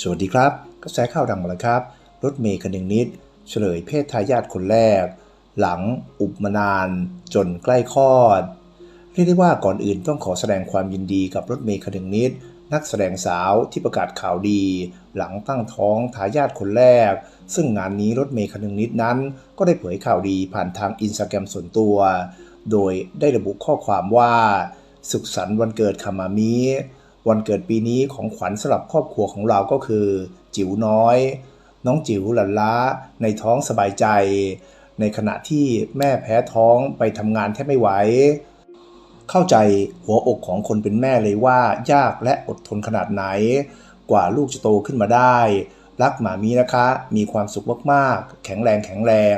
สวัสดีครับ กระแสข่าวดังมาแล้วครับ รถเมย์คันหนึ่งนิด เฉลยเพศทายาทคนแรก หลังอุบมานาน จนใกล้คลอด เรียกได้ว่าก่อนอื่นต้องขอแสดงความยินดีกับรถเมย์คนึงนิด นักแสดงสาวที่ประกาศข่าวดี หลังตั้งท้องทายาทคนแรก ซึ่งงานนี้รถเมย์คนึงนิดนั้น ก็ได้เผยข่าวดีผ่านทางอินสตาแกรมส่วนตัว โดยได้ระบุข้อความว่า สุขสันต์วันเกิดคามามิ วันเกิดปีนี้ของขวัญสำหรับครอบครัวของเราก็คือ จิ๋วน้อย น้องจิ๋วหลันล้าในท้องสบายใจ ในขณะที่แม่แพ้ท้องไปทำงานแทบไม่ไหว เข้าใจหัวอกของคนเป็นแม่เลยว่ายากและอดทนขนาดไหน กว่าลูกจะโตขึ้นมาได้ รักหมามีนะคะ มีความสุขมากๆ แข็งแรงแข็งแรง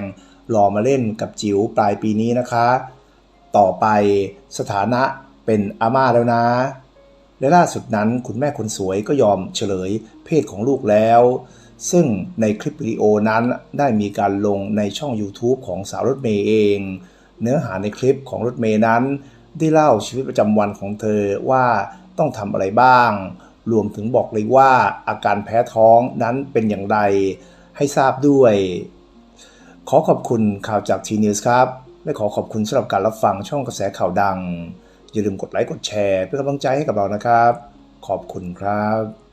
รอมาเล่นกับจิ๋วปลายปีนี้นะคะ ต่อไปสถานะเป็นอาม่าแล้วนะ และล่าสุดนั้นคุณแม่คนสวยก็ยอมเฉลยเพศของลูกแล้ว ซึ่งในคลิปวิดีโอนั้นได้มีการลงในช่อง YouTube ของสาวรถเมย์เอง เนื้อหาในคลิปของรถเมย์นั้น ได้เล่าชีวิตประจำวันของเธอว่าต้องทำอะไรบ้าง รวมถึงบอกเลยว่าอาการแพ้ท้องนั้นเป็นอย่างไร ให้ทราบด้วย ขอขอบคุณข่าวจากทีนิวส์ครับ และขอขอบคุณสำหรับการรับฟังช่องกระแสข่าวดัง อย่าลืมกดไลค์กดแชร์ เป็นกำลังใจให้กับเรานะครับ ขอบคุณครับ